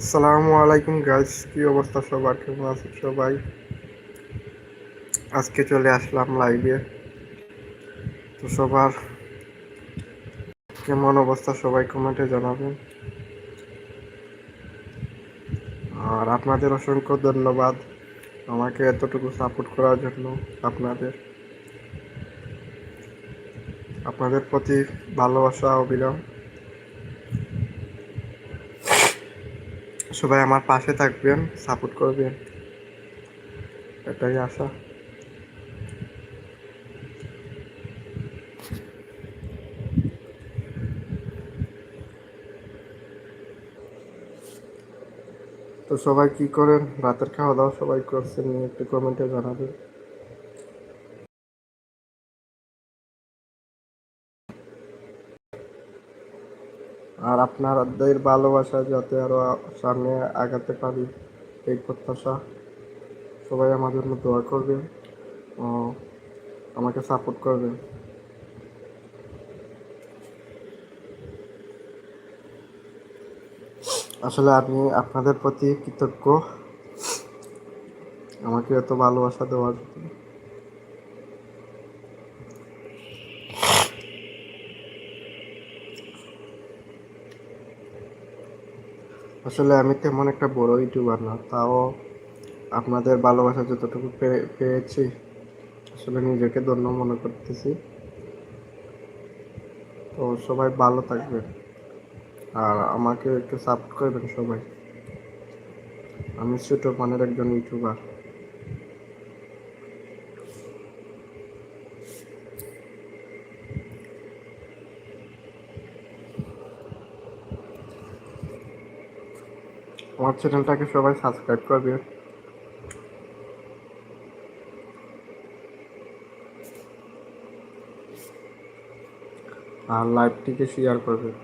আসসালামু আলাইকুম গাইস কি অবস্থা সবার? কেমন আছেন সবাই? আজকে চলে আসলাম লাইভে তো সবার, কেমন অবস্থা সবাই কমেন্টে জানাবেন। আর আপনাদের অসংখ্য ধন্যবাদ আমাকে এতটুকু সাপোর্ট করার জন্য আপনাদের। আপনাদের প্রতি ভালোবাসা অবিরাম সবাই আমার পাশে থাকবেন, সাপোর্ট করবেন। এটাই আশা। তো সবাই কি করেন? রাতের খাওয়া দাওয়া সবাই করছেন, একটু কমেন্টে জানাবেন। আর আপনাদের ভালোবাসা যাতে আরও সামনে আগাতে পারি, এই প্রত্যাশা। সবাই আমার জন্য দোয়া করবে ও আমাকে সাপোর্ট করবেন। আসলে আমি আপনাদের প্রতি কৃতজ্ঞ। আমাকে এত ভালোবাসা দেওয়ার আসলে আমি তেমন একটা বড় ইউটিউবার না, তাও আপনাদের ভালোবাসা যতটুকু পেয়েছি, আসলে নিজেকে ধন্য মনে করতেছি। তো সবাই ভালো থাকবেন, আর আমাকে একটু সাপোর্ট করবেন সবাই। আমি ছোটো মানের একজন ইউটিউবার। আমার চ্যানেলটাকে সবাই সাবস্ক্রাইব করবে। আর লাইভটিকে শেয়ার করবেন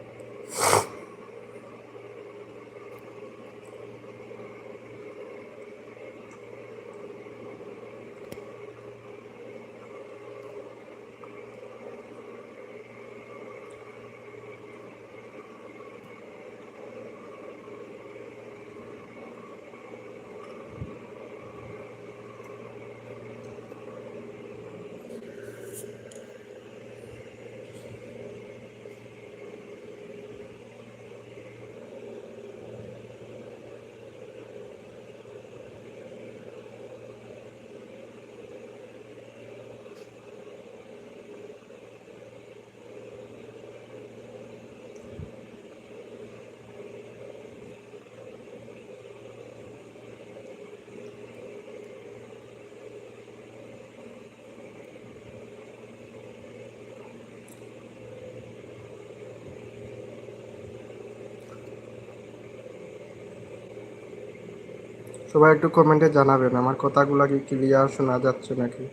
সবাই একটু কমেন্টে জানাবেন, আমার কথাগুলো কি ক্লিয়ার শোনা যাচ্ছে নাকি?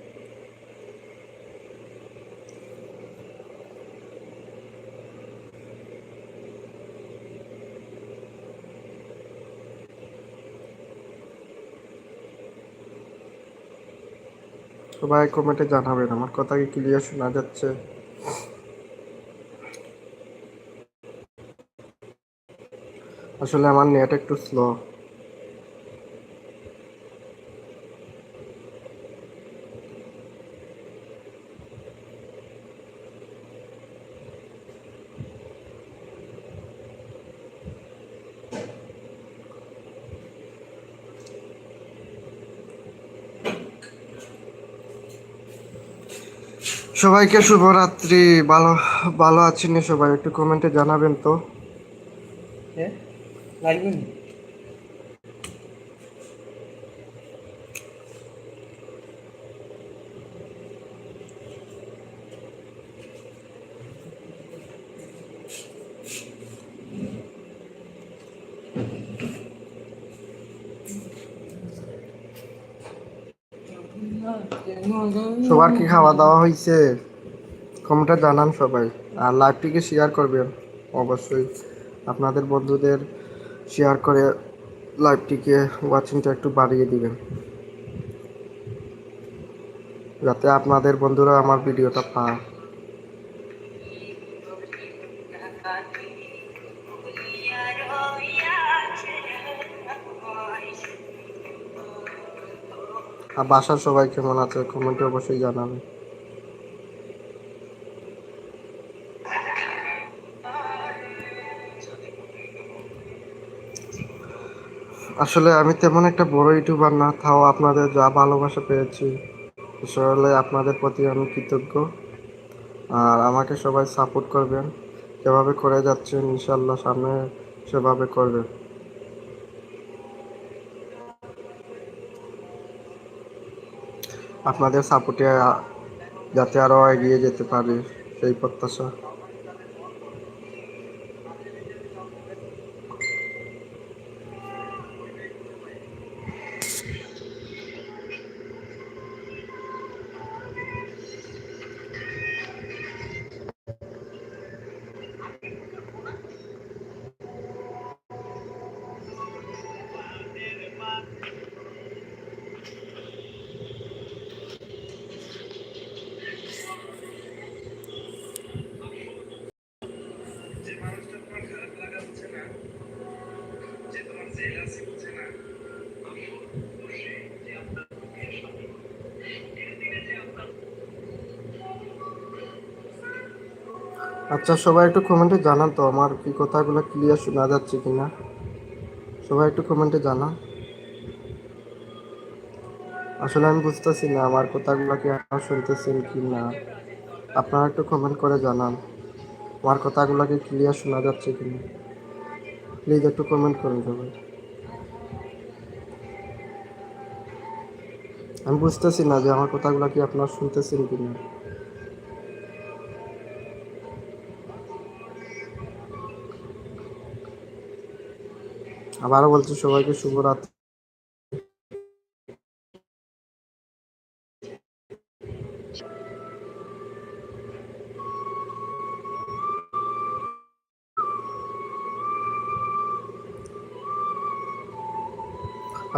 সবাই কমেন্টে জানাবেন, আমার কথা কি ক্লিয়ার শোনা যাচ্ছে? আসলে আমার নেট একটু স্লো সবাইকে শুভরাত্রি। ভালো ভালো আছেন সবাই একটু কমেন্টে জানাবেন তো। হ্যাঁ? লাগবে সবার কি খাওয়া দাওয়া হয়েছে কমেন্টে জানান সবাই। আর লাইভটিকে শেয়ার করবেন, অবশ্যই। আপনাদের বন্ধুদের শেয়ার করে লাইভটিকে ওয়াচিংটা একটু বাড়িয়ে দিবেন। যাতে আপনাদের বন্ধুরা আমার ভিডিওটা পায়। আর বাসার সবাই কেমন আছে? কমেন্টে অবশ্যই জানাবেন। আসলে আমি তেমন একটা বড় ইউটিউবার না, তাও আপনাদের যা ভালোবাসা পেয়েছি, আসলে আপনাদের প্রতি আমি কৃতজ্ঞ। আর আমাকে সবাই সাপোর্ট করবেন। যেভাবে করে যাচ্ছেন ইনশাল্লাহ সামনে সেভাবে করবেন আপনাদের সাপোর্টে যাতে আরও এগিয়ে যেতে পারি সেই প্রত্যাশা। আচ্ছা সবাই একটু কমেন্টে জানান তো আমার কি কথাগুলো ক্লিয়ার শোনা যাচ্ছে কিনা। সবাই একটু কমেন্টে জানান। আসলে আমি বুঝতেছি না আমার কথাগুলো কি আপনারা শুনতেছেন কি না আপনারা একটু কমেন্ট করে জানান আমার কথাগুলো কি ক্লিয়ার শোনা যাচ্ছে কিনা। প্লিজ একটু কমেন্ট করুন সবাই আমি বুঝতেছি না যে আমার কথাগুলো কি আপনার শুনতেছেন কি না আবারও বলছি, সবাইকে শুভরাত্রি।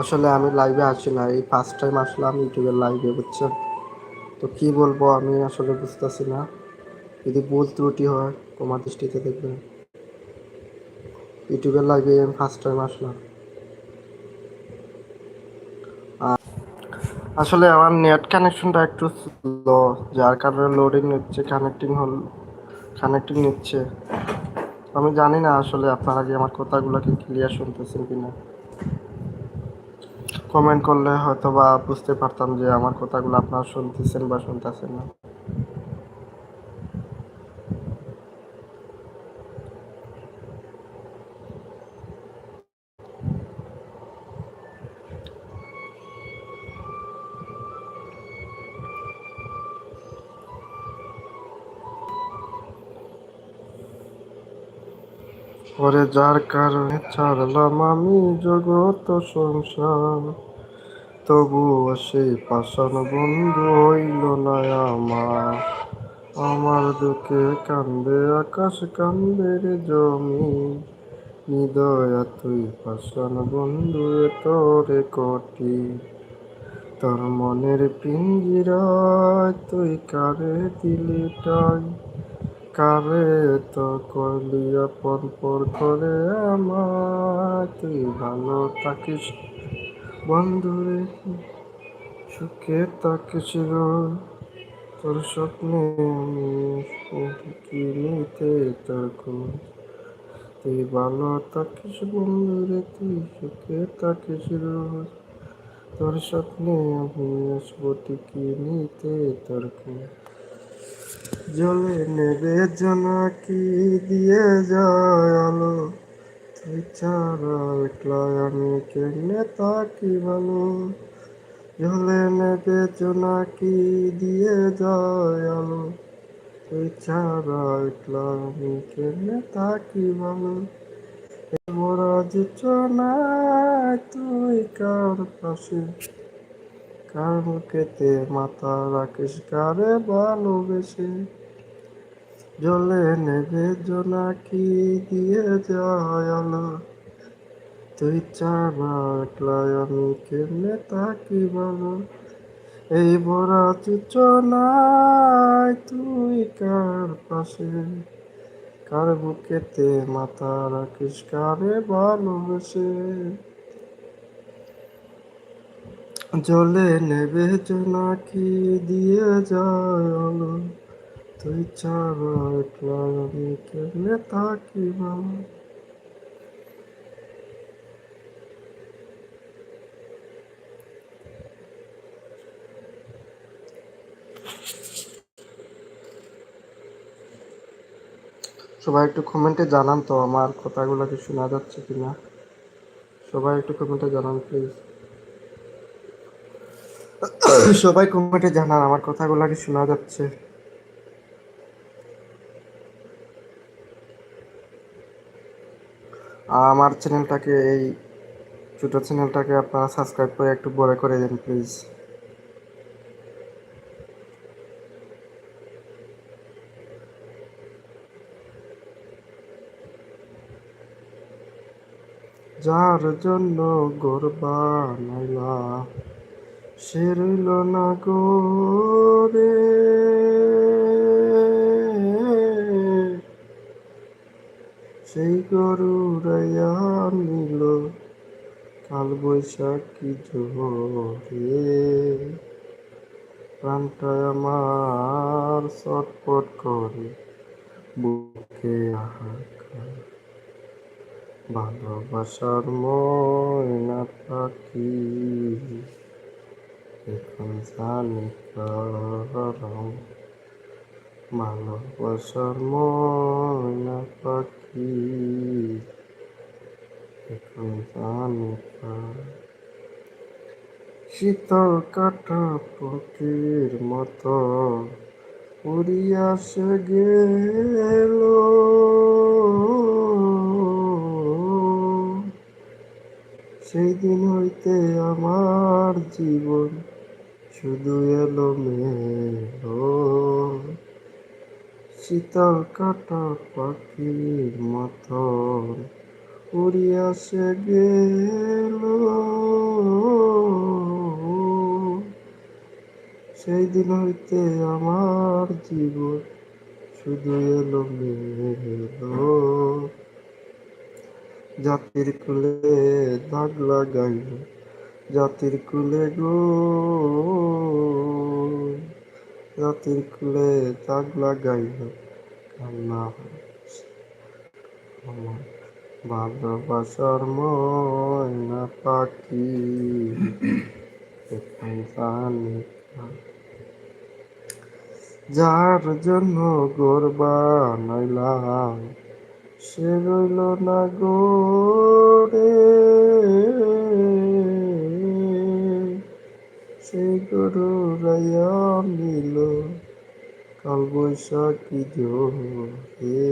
আসলে আমি লাইভে আসি না এই ফার্স্ট টাইম আসলাম ইউটিউবের লাইভে বুঝছেন? তো কি বলব আমি আসলে বুঝতেছি না। যদি ভুল ত্রুটি হয়, তোমার দৃষ্টিতে দেখবেন। ইউটিউবের লাইভে আমি ফার্স্ট টাইম আসলাম। আসলে আমার নেট কানেকশনটা একটু স্লো যার কারণে লোডিং নিচ্ছে কানেক্টিং হল কানেক্টিং নিচ্ছে। আমি জানি না আসলে আপনারা কি আমার কথাগুলো কি ক্লিয়ার শুনতেছেন কিনা। কমেন্ট করলে হয়তো বা বুঝতে পারতাম যে আমার কথাগুলো আপনারা শুনতেছেন বা শুনতেছেন না। ওরে যার কারণে ছাড়লাম আমি জগত সংসার। তবুও সেই পাষাণ বন্ধু হইল না আমার। আমার দুঃখে কান্দে, আকাশ কান্দে রে জমি। হৃদয়া তুই পাষাণ বন্ধু তোরে কটি। তোর মনের পিঞ্জিরায় তুই কারে দিলি টাই কারে তো করলি আপন পর করে তুই ভালো থাকিস। বন্ধুরে সুখে থাকিস তোর স্বপ্নে আমি কি নিতে তোর খোঁজ তুই ভালো থাকিস বন্ধুরে তুই সুখে থাকিস তোর স্বপ্নে আমি আসব ঠিকই নিতে তোর জলে নেবে জনাকি দিয়ে যায় আলো। তুই ছাড়া একলা আমি কেমনে তাকি ভালো? জলে নেবে জনাকি দিয়ে যায় আলো। তুই ছাড়া একলা আমি কেমনে তাকি ভালো? মোরা যোচনায় তুই কার পাশে? কার বুকেতে মাথা রাখিস কারে ভালোবেসে। জলে নেবে জোনাকি দিয়ে যায় আলো। তুই চারা একলাই আমি কেমনে তাকি বলো এই বড়া চুচনায় তুই কার পাশে? কার বুকেতে মাথা রাখিস কারে ভালোবেসে? জলে নেবে জোনাকি দিয়ে যায় আলো তুই ছাড়া আমি থাকি ভালো সবাই একটু কমেন্টে জানান তো আমার কথাগুলো কি শোনা যাচ্ছে কিনা? সবাই একটু কমেন্টে জানান প্লিজ সবাই কমেন্টে জানান, আমার কথাগুলো কি শোনা যাচ্ছে। আমার চ্যানেলটাকে, এই ছোটো চ্যানেলটাকে আপনারা সাবস্ক্রাইব করে একটু বড় করে দিন প্লিজ যার জন্য গোর বানাইলা। সে রইল না গোরে সেই গরু রাইয়া নিল কাল বৈশাখী জোরে প্রাণটা আমার চটপট করে বুকে হাহাকার ভালোবাসার ময়না পাখি। ভালোবাসার ময়না পাখি শীতল কাটা পক্ষীর মতো উড়িয়া গেল। সেই দিন হইতে আমার জীবন শুধু এলো মেলো শীতল কাটা পাখির মতন উড়িয়া সে গেল। সেই দিন হইতে আমার জীবন শুধু এলো মেলো জাতির কুলে দাগ লাগাইল। জাতির কুলে গো, জাতির কুলে দাগ লাগাইল কান্না আমার ভালোবাসার ময়না পাখি যার জন্য গোর বানাইলাম, সে রইল না গোরে সেই গরু রাইয়া নিল। কাল বৈশাখী জোরে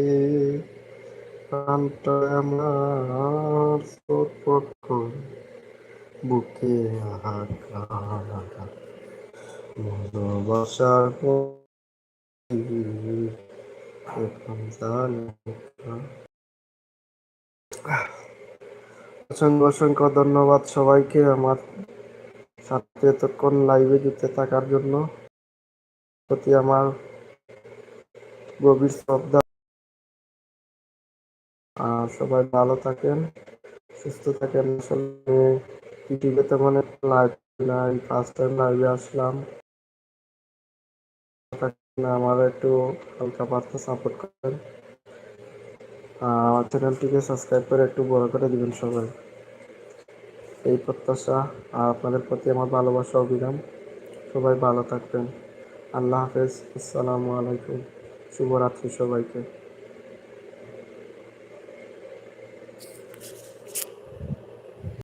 প্রাণটা আমার বুকে ভালোবাসার এখন অসংখ্য অসংখ্য ধন্যবাদ সবাইকে আমার সাথে এতক্ষণ লাইভে যুক্ত থাকার জন্য প্রতি আমার গভীর শ্রদ্ধা। আর সবাই ভালো থাকেন, সুস্থ থাকেন। আসলে ইউটিউবে তেমন লাইভ নাই ফার্স্ট টাইম লাইভে আসলাম। আমার একটু হালকা পাতলা সাপোর্ট করেন। আর চ্যানেলটিকে সাবস্ক্রাইব করে একটু বড় করে দিবেন সবাই। এই প্রত্যাশা আর আপনাদের প্রতি আমার ভালোবাসা অভিযান সবাই ভালো থাকবেন। আল্লাহ হাফেজ। আসসালামু আলাইকুম। শুভরাত্রি সবাইকে।